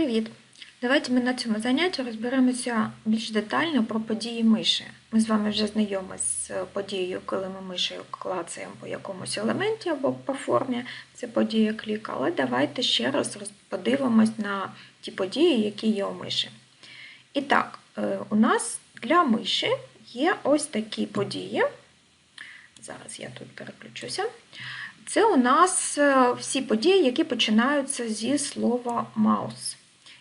Привіт! Давайте ми на цьому занятті розберемося більш детально про події миші. Ми з вами вже знайомі з подією, коли ми мишею клацаємо по якомусь елементі або по формі, це подія клік, але давайте ще раз подивимось на ті події, які є у миші. І так, е, у нас для миші є ось такі події. Зараз я тут переключуся. Це у нас е, всі події, які починаються зі слова маус.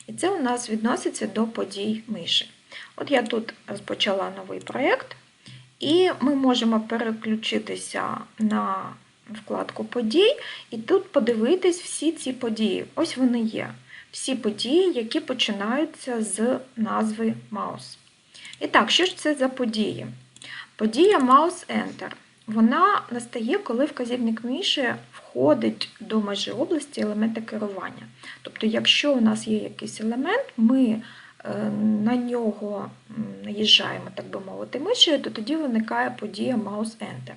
І це у нас відноситься до подій миші. От я тут розпочала новий проєкт, і ми можемо переключитися на вкладку подій, і тут подивитись всі ці події. Ось вони є. Всі події, які починаються з назви Mouse. І так, що ж це за події? Подія Enter. Вона настає, коли вказівник миші входить до межі області елемента керування. Тобто, якщо у нас є якийсь елемент, ми е, на нього наїжджаємо, так би мовити, мишею, то тоді виникає подія Mouse Enter.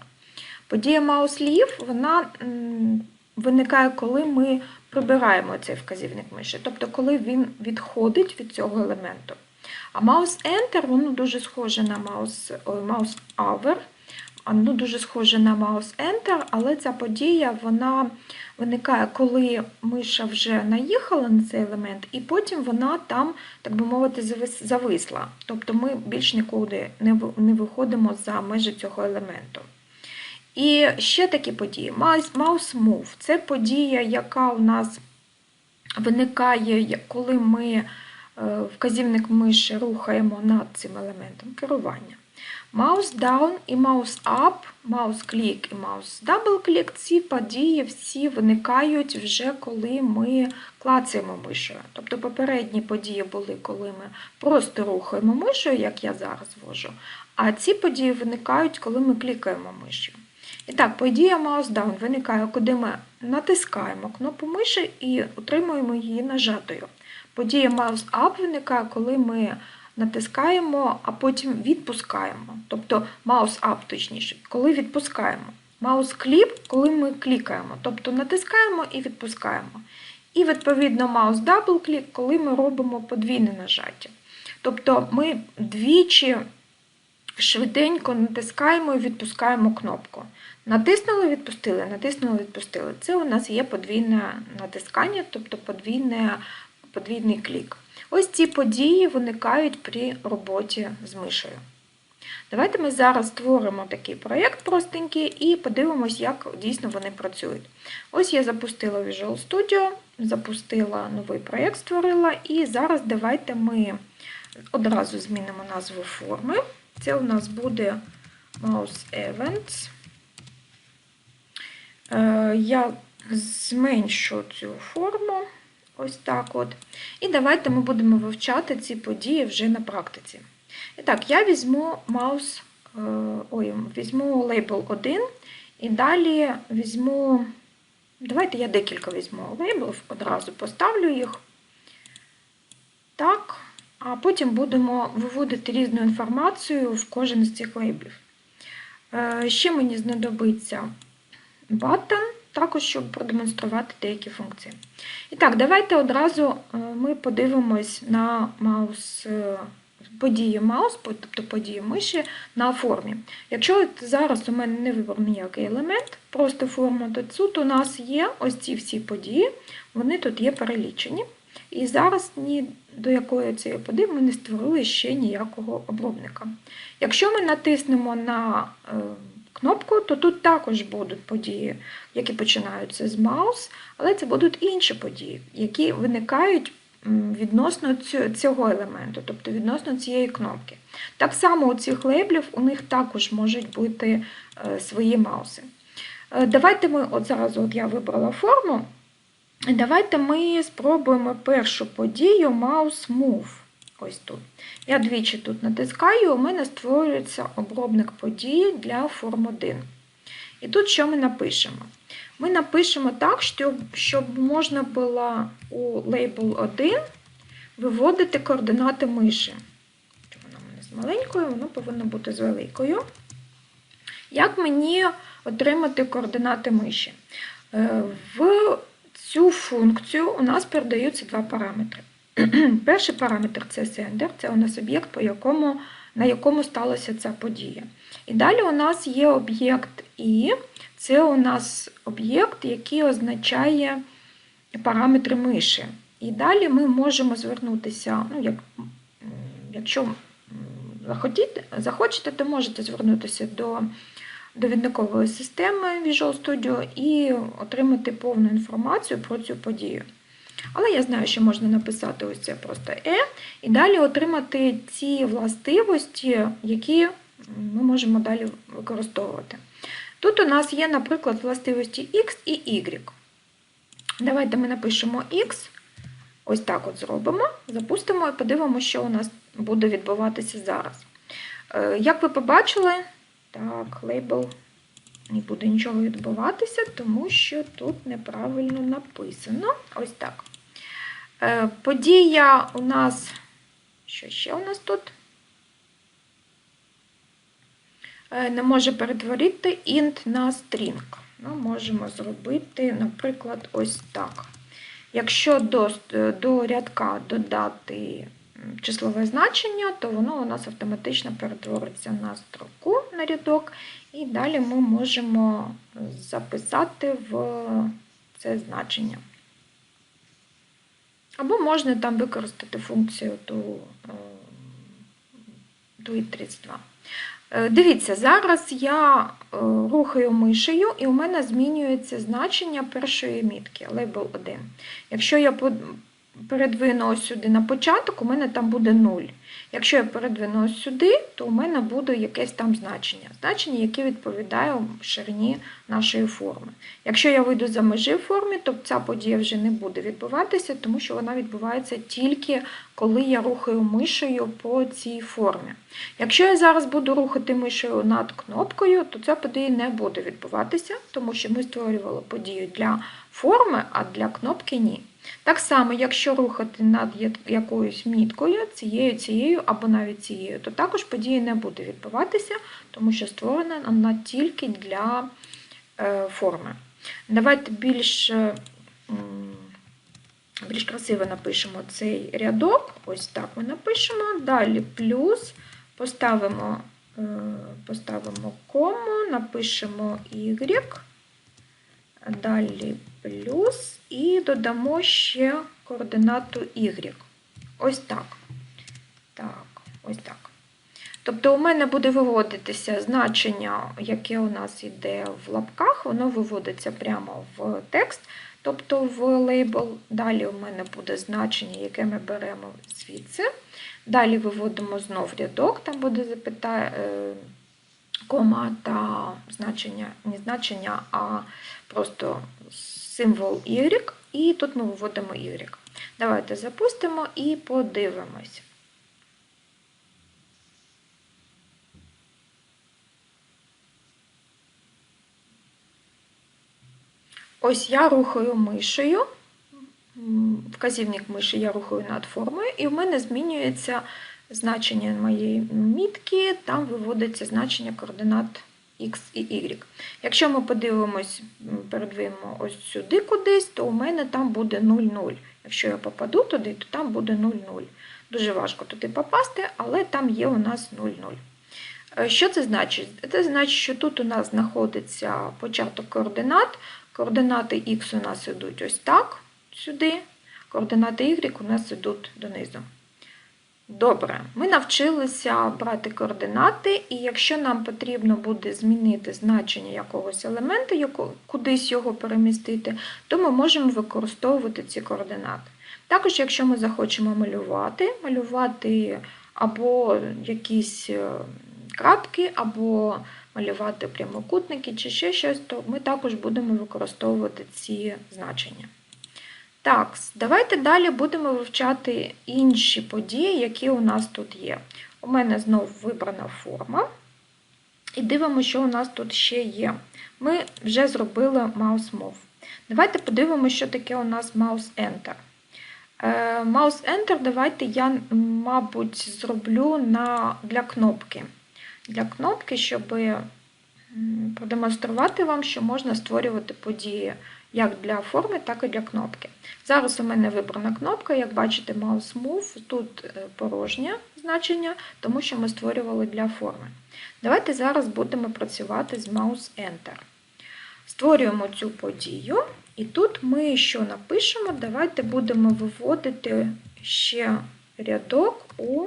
Подія Mouse Leave виникає, коли ми прибираємо цей вказівник миші, тобто, коли він відходить від цього елементу. А Mouse Enter дуже схоже на Mouse, Mouse ну, дуже схоже на Mouse Enter, але ця подія вона виникає, коли миша вже наїхала на цей елемент, і потім вона там, так би мовити, зависла. Тобто ми більш нікуди не виходимо за межі цього елементу. І ще такі події. Mouse Move це подія, яка у нас виникає, коли ми е, вказівник миші рухаємо над цим елементом керування. Mouse down і mouse up, mouse click і mouse double click ці події всі виникають вже коли ми клацаємо мишою. Тобто попередні події були, коли ми просто рухаємо мишою, як я зараз вожу, а ці події виникають, коли ми клікаємо мишою. І так, подія mouse down виникає, коли ми натискаємо кнопку миші і утримуємо її нажатою. Подія mouse up виникає, коли ми натискаємо, а потім відпускаємо. Тобто mouse up, точніше, коли відпускаємо. Mouse clip, коли ми клікаємо, тобто натискаємо і відпускаємо. І, відповідно, double click, коли ми робимо подвійне нажаття. Тобто ми двічі швиденько натискаємо і відпускаємо кнопку. Натиснули, відпустили, натиснули, відпустили. Це у нас є подвійне натискання, тобто подвійне, подвійний клік. Ось ці події виникають при роботі з мишею. Давайте ми зараз створимо такий проєкт простенький і подивимось, як дійсно вони працюють. Ось я запустила Visual Studio, запустила новий проєкт, створила, і зараз давайте ми одразу змінимо назву форми. Це у нас буде Mouse Events. Е, я зменшу цю форму. Ось так от. І давайте ми будемо вивчати ці події вже на практиці. І так, я візьму маус, е, ой, візьму лейбл 1 і далі візьму, давайте я декілька візьму лейблів, одразу поставлю їх. Так, а потім будемо виводити різну інформацію в кожен з цих лейблів. Е, ще мені знадобиться button також щоб продемонструвати деякі функції. І так, давайте одразу е, ми подивимось на маус, е, події маус, тобто події миші на формі. Якщо зараз у мене не вибрав ніякий елемент, просто форму, то у нас є ось ці всі події, вони тут є перелічені. І зараз ні до якої цієї події ми не створили ще ніякого обробника. Якщо ми натиснемо на е, кнопку, то тут також будуть події, які починаються з маус, але це будуть інші події, які виникають відносно цього елементу, тобто відносно цієї кнопки. Так само у цих лейблів у них також можуть бути е, свої мауси. Е, давайте ми от зараз от я вибрала форму. Давайте ми спробуємо першу подію Mouse Move. Ось тут. Я двічі тут натискаю, у мене створюється обробник події для форм 1. І тут що ми напишемо? Ми напишемо так, щоб можна було у Label 1 виводити координати миші. Воно у мене з маленькою, воно повинно бути з великою. Як мені отримати координати миші? Е, в цю функцію у нас передаються два параметри. Перший параметр це sender, це у нас об'єкт, на якому сталася ця подія. І далі у нас є об'єкт І, це у нас об'єкт, який означає параметри миші. І далі ми можемо звернутися, ну, як, якщо захочете, то можете звернутися до довідникової системи Visual Studio і отримати повну інформацію про цю подію. Але я знаю, що можна написати ось це просто E, і далі отримати ці властивості, які ми можемо далі використовувати. Тут у нас є, наприклад, властивості X і Y. Давайте ми напишемо X, ось так от зробимо, запустимо і подивимося, що у нас буде відбуватися зараз. Е, як ви побачили, так, лейбл не буде нічого відбуватися, тому що тут неправильно написано. Ось так. Е, подія у нас, що ще у нас тут? Е, не може перетворити int на string. Ми можемо зробити, наприклад, ось так. Якщо до, до рядка додати числове значення, то воно у нас автоматично перетвориться на строку на рядок, і далі ми можемо записати в це значення. Або можна там використати функцію do32. Е, дивіться, зараз я е, рухаю мишею, і у мене змінюється значення першої мітки, лейбл 1. Якщо я передвину ось сюди на початок, у мене там буде 0. Якщо я передвину сюди, то у мене буде якесь там значення. Значення, яке відповідає ширині нашої форми. Якщо я вийду за межі форми, то ця подія вже не буде відбуватися, тому що вона відбувається тільки коли я рухаю мишею по цій формі. Якщо я зараз буду рухати мишею над кнопкою, то ця подія не буде відбуватися, тому що ми створювали подію для форми, а для кнопки ні. Так само, якщо рухати над якоюсь міткою, цією, цією або навіть цією, то також подія не буде відбуватися, тому що створена вона тільки для е, форми. Давайте більш більш красиво напишемо цей рядок. Ось так ми напишемо. Далі плюс, поставимо, е, поставимо кому, напишемо Y, далі плюс і додамо ще координату y. Ось так. Так, ось так. Тобто у мене буде виводитися значення, яке у нас йде в лапках, воно виводиться прямо в текст, тобто в лейбл. Далі у мене буде значення, яке ми беремо звідси. Далі виводимо знов рядок, там буде запитає кома та значення, не значення, а просто символ Y, і тут ми виводимо Y. Давайте запустимо і подивимось. Ось я рухаю мишею, вказівник миші я рухаю над формою, і в мене змінюється значення моєї мітки, там виводиться значення координат X і Y. Якщо ми подивимось, передвинемо ось сюди кудись, то у мене там буде 0,0. Якщо я попаду туди, то там буде 0,0. Дуже важко туди попасти, але там є у нас 0,0. Е, що це значить? Це значить, що тут у нас знаходиться початок координат. Координати Х у нас йдуть ось так, сюди, координати Y у нас йдуть донизу. Добре, ми навчилися брати координати, і якщо нам потрібно буде змінити значення якогось елементу, кудись його перемістити, то ми можемо використовувати ці координати. Також, якщо ми захочемо малювати, малювати або якісь е, крапки, або малювати прямокутники чи ще щось, то ми також будемо використовувати ці значення. Так, давайте далі будемо вивчати інші події, які у нас тут є. У мене знову вибрана форма. І дивимося, що у нас тут ще є. Ми вже зробили mouse move. Давайте подивимося, що таке у нас mouse enter. Mouse enter, давайте я, мабуть, зроблю на, для кнопки. Для кнопки, щоб продемонструвати вам, що можна створювати події як для форми, так і для кнопки. Зараз у мене вибрана кнопка, як бачите, Mouse Move, тут е, порожнє значення, тому що ми створювали для форми. Давайте зараз будемо працювати з Mouse Enter. Створюємо цю подію, і тут ми що напишемо? Давайте будемо виводити ще рядок у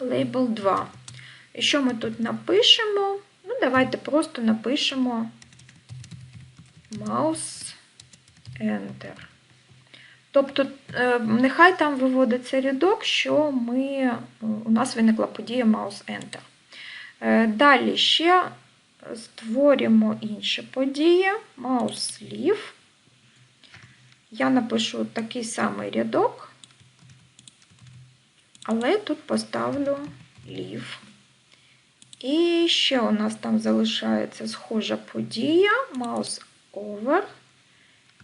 Label 2. І що ми тут напишемо? Ну, давайте просто напишемо Mouse Enter. Тобто, е, нехай там виводиться рядок, що ми, у нас виникла подія Mouse Enter. Е, далі ще створюємо інше подія, Mouse Leave. Я напишу такий самий рядок, але тут поставлю Leave. І ще у нас там залишається схожа подія, Mouse Over.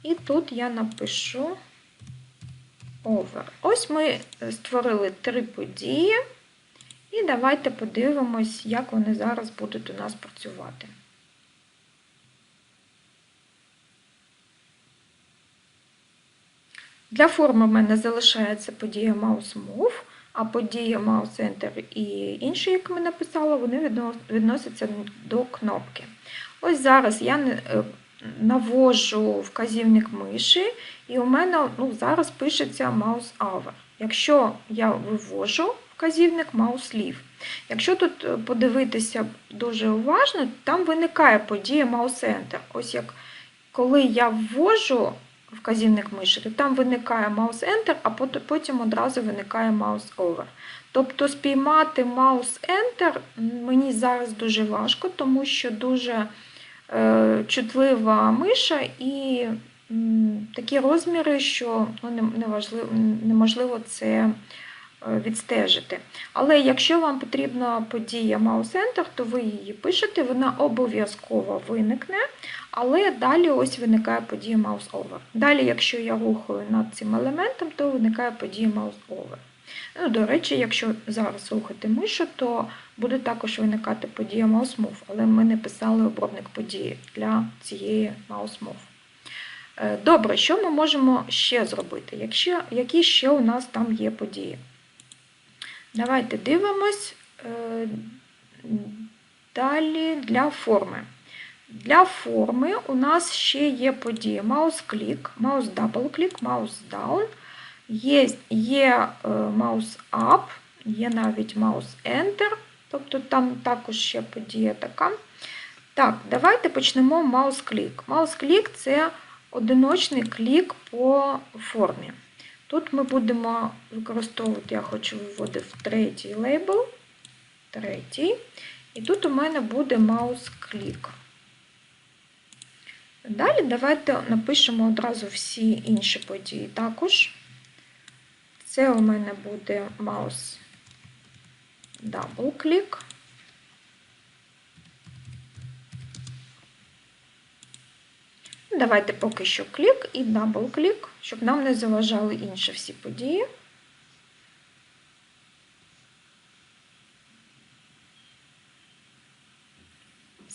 І тут я напишу Over. Ось ми створили три події. І давайте подивимось, як вони зараз будуть у нас працювати. Для форми в мене залишається подія Mouse Move, а подія Mouse Enter і інші, як ми написали, вони відносяться до кнопки. Ось зараз я е, навожу вказівник миші, і у мене ну, зараз пишеться Mouse Over. Якщо я вивожу вказівник Mouse Leave. Якщо тут е, подивитися дуже уважно, там виникає подія Mouse Enter. Ось як коли я ввожу вказівник миші, то там виникає Mouse Enter, а потім одразу виникає Mouse Over. Тобто спіймати Mouse Enter мені зараз дуже важко, тому що дуже чутлива миша і такі розміри, що ну, неможливо це Е, відстежити. Але якщо вам потрібна подія Enter, то ви її пишете, вона обов'язково виникне, але далі ось виникає подія Mouse Over. Далі, якщо я рухаю над цим елементом, то виникає подія Mouse Over. Ну, До речі, якщо зараз рухати мишу, то буде також виникати подія Mouse Move, але ми не писали обробник події для цієї Mouse Move. Е, добре, що ми можемо ще зробити? Якщо, Які ще у нас там є події? Давайте дивимось е, далі для форми. Для форми у нас ще є події маус-клік, маус-дабл-клік, маус-даун, є є маус-ап, є навіть маус-ентер, тобто там також ще подія така. Так, давайте почнемо маус-клік. Маус-клік це одиночний клік по формі. Тут ми будемо використовувати, я хочу виводити в третій лейбл, третій. І тут у мене буде маус-клік. Далі давайте напишемо одразу всі інші події також. Це у мене буде маус дабл-клік. Давайте поки що клік і дабл-клік, щоб нам не заважали інші всі події.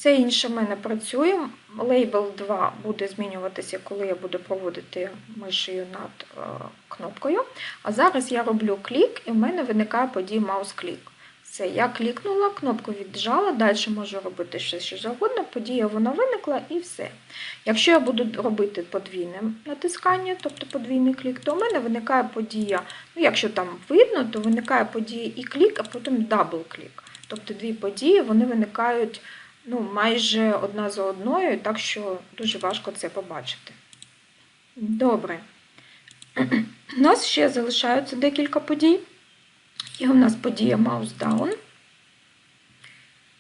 Все інше в мене працює. Лейбл 2 буде змінюватися, коли я буду проводити мишею над е, кнопкою. А зараз я роблю клік, і в мене виникає подія маус-клік. Все, я клікнула, кнопку віджала, далі можу робити все, що завгодно, подія вона виникла і все. Якщо я буду робити подвійне натискання, тобто подвійний клік, то у мене виникає подія, ну якщо там видно, то виникає подія і клік, а потім дабл-клік. Тобто дві події вони виникають ну, майже одна за одною, так що дуже важко це побачити. Добре. У нас ще залишаються декілька подій. Є у нас подія Mouse Down.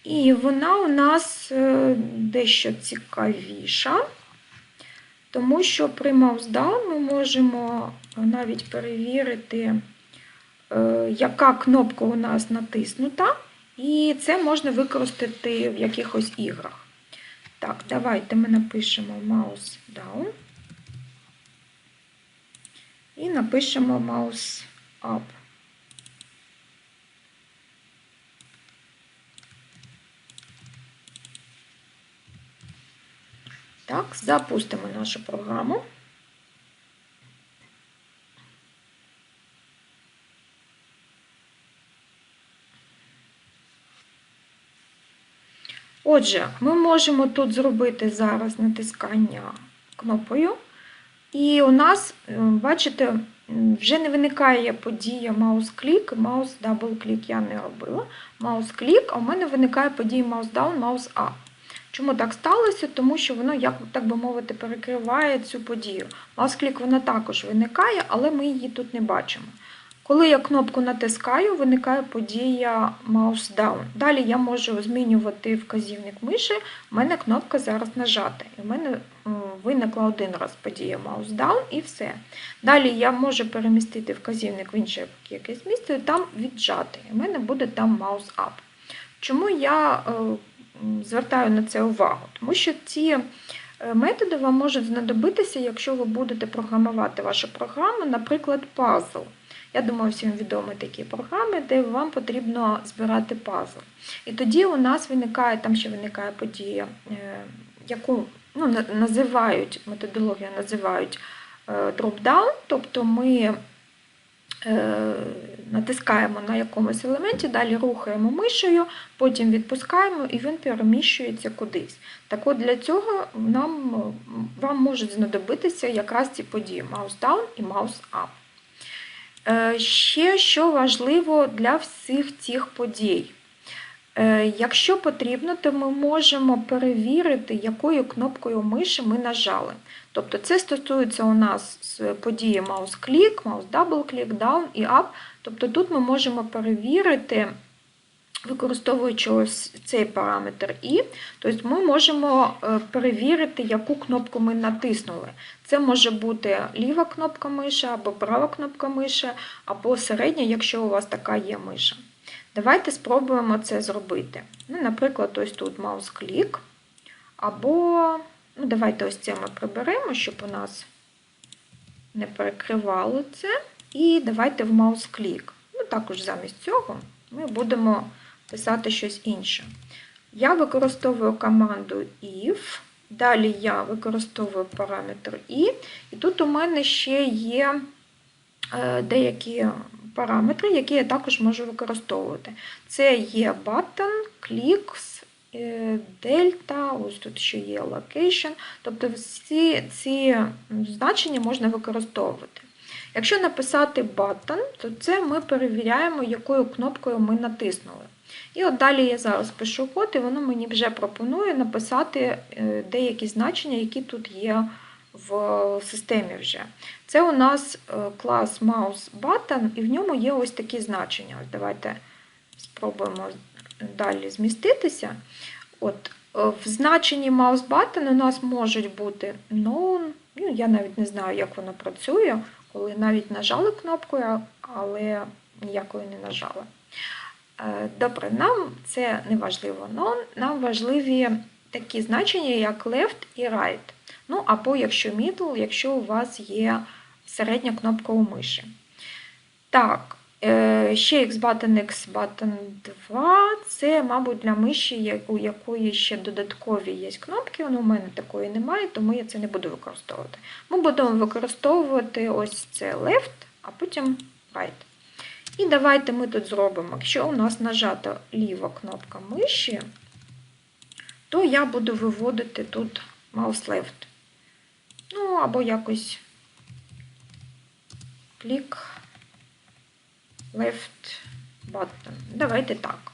І вона у нас е, дещо цікавіша, тому що при Mouse Down ми можемо навіть перевірити, е, яка кнопка у нас натиснута, і це можна використати в якихось іграх. Так, давайте ми напишемо Mouse Down і напишемо Mouse Up. Так, запустимо нашу програму. Отже, ми можемо тут зробити зараз натискання кнопкою, і у нас, е, бачите, вже не виникає подія маус-клік, маус-дабл-клік я не робила. Маус-клік, а у мене виникає подія маус-даун, маус-ап. Чому так сталося? Тому що воно, як так би мовити, перекриває цю подію. Маус-клік вона також виникає, але ми її тут не бачимо. Коли я кнопку натискаю, виникає подія Mouse Down. Далі я можу змінювати вказівник миші, у мене кнопка зараз нажата. І в мене виникла один раз подія Mouse Down і все. Далі я можу перемістити вказівник в інше якесь місце і там віджати. І в мене буде там Mouse Up. Чому я е, звертаю на це увагу? Тому що ці е, методи вам можуть знадобитися, якщо ви будете програмувати вашу програму, наприклад, пазл. Я думаю, всім відомі такі програми, де вам потрібно збирати пазл. І тоді у нас виникає, там ще виникає подія, е, яку ну, називають, методологію називають дропдаун, тобто ми е, натискаємо на якомусь елементі, далі рухаємо мишею, потім відпускаємо і він переміщується кудись. Так от для цього нам, вам можуть знадобитися якраз ці події mouse down і mouse up. Е, ще що важливо для всіх цих подій. Е, якщо потрібно, то ми можемо перевірити, якою кнопкою миші ми нажали. Тобто це стосується у нас події mouse-click, mouse-double-click, down і up. Тобто тут ми можемо перевірити, використовуючи ось цей параметр І, тобто ми можемо е, перевірити, яку кнопку ми натиснули. Це може бути ліва кнопка миші, або права кнопка миші, або середня, якщо у вас така є миша. Давайте спробуємо це зробити. Ну, Наприклад, ось тут маус-клік. Або, ну, давайте ось це ми приберемо, щоб у нас не перекривало це. І давайте в маус-клік. Ну, також замість цього ми будемо писати щось інше. Я використовую команду if. Далі я використовую параметр І, і тут у мене ще є е, деякі параметри, які я також можу використовувати. Це є button, clicks, е, delta, ось тут ще є location, тобто всі ці значення можна використовувати. Якщо написати button, то це ми перевіряємо, якою кнопкою ми натиснули. І от далі я зараз пишу код, і воно мені вже пропонує написати е, деякі значення, які тут є в системі вже. Це у нас е, клас mouse і в ньому є ось такі значення. Ось Давайте спробуємо далі зміститися. От, е, В значенні mouse у нас можуть бути known, ну, я навіть не знаю, як воно працює, коли навіть нажали кнопкою, але ніякої не нажали. Е, добре, нам це не важливо, known, нам важливі такі значення, як left і right. Ну, або якщо middle, якщо у вас є середня кнопка у миші. Так, е, ще X-Button, X-Button 2 це, мабуть, для миші, у якої ще додаткові є кнопки. Ну, у мене такої немає, тому я це не буду використовувати. Ми будемо використовувати ось це left, а потім right. І давайте ми тут зробимо, якщо у нас нажата ліва кнопка миші, то я буду виводити тут mouse left. Ну, або якось клік left button. Давайте так.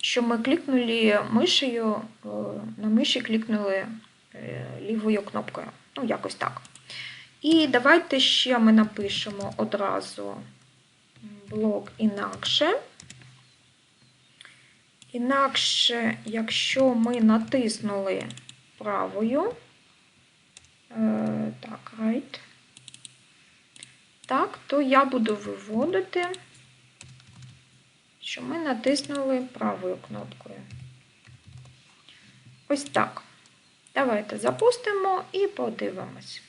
Що ми клікнули мишею, е, на миші клікнули е, лівою кнопкою. Ну, якось так. І давайте ще ми напишемо одразу блок інакше. Інакше, якщо ми натиснули правою, е, так, right, так, то я буду виводити, що ми натиснули правою кнопкою. Ось так. Давайте запустимо і подивимось.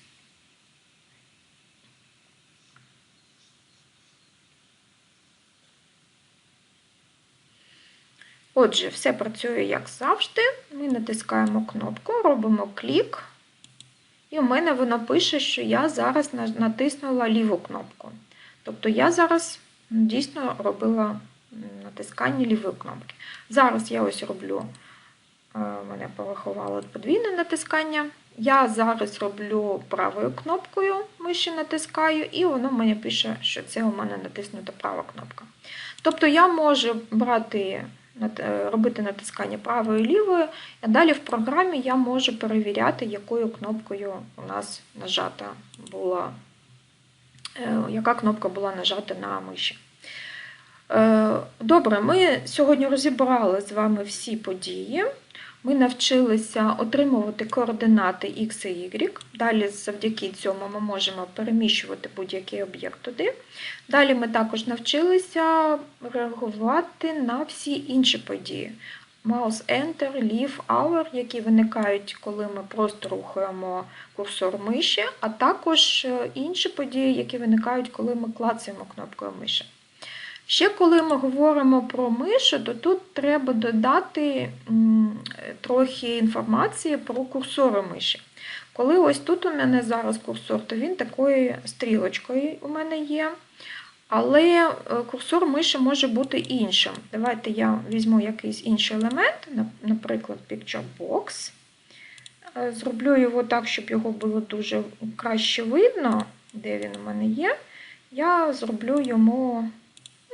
Отже, все працює як завжди. Ми натискаємо кнопку, робимо клік, І у мене воно пише, що я зараз натиснула ліву кнопку. Тобто я зараз дійсно робила натискання лівої кнопки. Зараз я ось роблю, е, мене порахувало подвійне натискання. Я зараз роблю правою кнопкою миші натискаю, і воно мені пише, що це у мене натиснута права кнопка. Тобто я можу брати, робити натискання правою і лівою, а далі в програмі я можу перевіряти, якою кнопкою у нас нажата була, е, яка кнопка була нажата на миші. Е, Добре, ми сьогодні розібрали з вами всі події. Ми навчилися отримувати координати X і Y. Далі, завдяки цьому, ми можемо переміщувати будь-який об'єкт туди. Далі ми також навчилися реагувати на всі інші події. Mouse Enter, Leave, Hour, які виникають, коли ми просто рухаємо курсор миші, а також е, інші події, які виникають, коли ми клацаємо кнопкою миші. Ще коли ми говоримо про мишу, то тут треба додати трохи інформації про курсори миші. Коли ось тут у мене зараз курсор, то він такою стрілочкою у мене є. Але е, курсор миші може бути іншим. Давайте я візьму якийсь інший елемент, наприклад, Picture Box. Е, Зроблю його так, щоб його було дуже краще видно, де він у мене є. Я зроблю йому,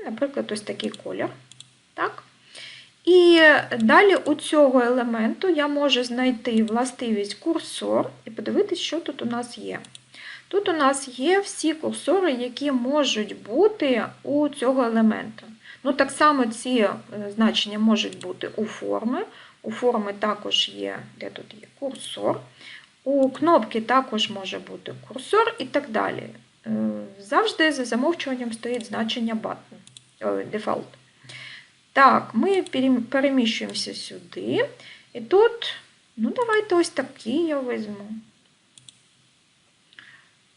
наприклад, ось такий колір. Так? І далі у цього елементу я можу знайти властивість курсор і подивитися, що тут у нас є. Тут у нас є всі курсори, які можуть бути у цього елемента. Ну, так само ці е, значення можуть бути у форми. У форми також є, де тут є курсор. У кнопки також може бути курсор і так далі. Е, Завжди за замовчуванням стоїть значення button, ой, default. Так, ми переміщуємося сюди. І тут, ну, давайте ось такий я візьму.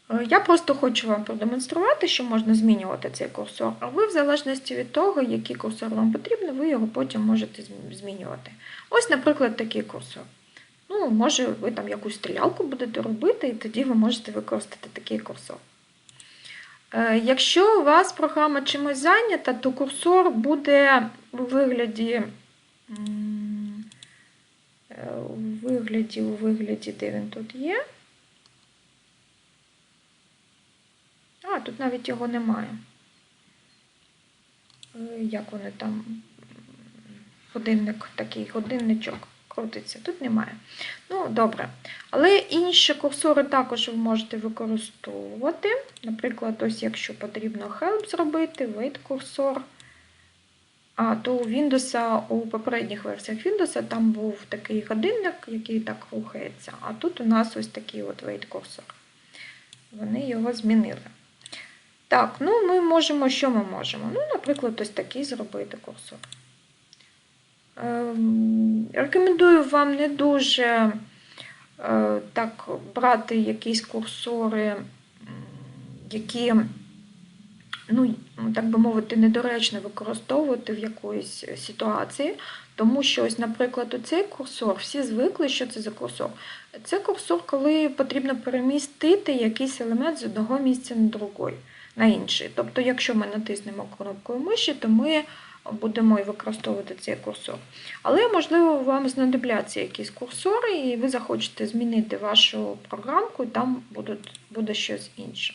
Е, Я просто хочу вам продемонструвати, що можна змінювати цей курсор, а ви, в залежності від того, який курсор вам потрібен, ви його потім можете змінювати. Ось, наприклад, такий курсор. Ну, може, ви там якусь стрілялку будете робити, і тоді ви можете використати такий курсор. Е, Якщо у вас програма чимось зайнята, то курсор буде у вигляді, е, у вигляді, вигляді, де він тут є. А, тут навіть його немає. Е, Як вони там? Годинник, такий годинничок крутиться. Тут немає. Ну, добре. Але інші курсори також ви можете використовувати. Наприклад, ось якщо потрібно help зробити, wait курсор. А, то у Windows, у попередніх версіях Windows там був такий годинник, який так рухається. А тут у нас ось такий от wait курсор. Вони його змінили. Так, ну ми можемо, що ми можемо? Ну, наприклад, ось такий зробити курсор. Ем, Рекомендую вам не дуже е, так брати якісь курсори, які, ну, так би мовити, недоречно використовувати в якоїсь ситуації. Тому що, ось, наприклад, оцей курсор, всі звикли, що це за курсор. Це курсор, коли потрібно перемістити якийсь елемент з одного місця на другий, на інший. Тобто, якщо ми натиснемо кнопкою миші, то ми будемо і використовувати цей курсор. Але, можливо, вам знадобляться якісь курсори, і ви захочете змінити вашу програмку, і там буде щось інше.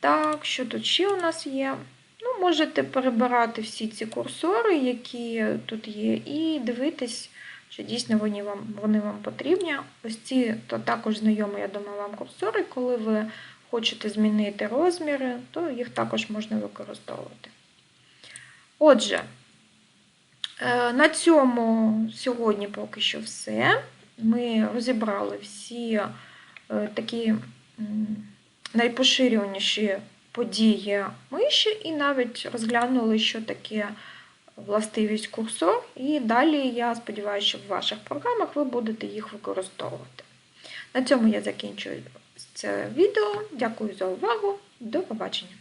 Так, що тут ще у нас є? Ну, можете перебирати всі ці курсори, які тут є, і дивитись, чи дійсно вони вам, вони вам потрібні. Ось ці то також знайомі, я думаю, вам курсори. Коли ви хочете змінити розміри, то їх також можна використовувати. Отже, е, на цьому сьогодні поки що все. Ми розібрали всі е, такі найпоширюваніші події миші і навіть розглянули, що таке властивість курсор. І далі я сподіваюся, що в ваших програмах ви будете їх використовувати. На цьому я закінчую це відео. Дякую за увагу. До побачення!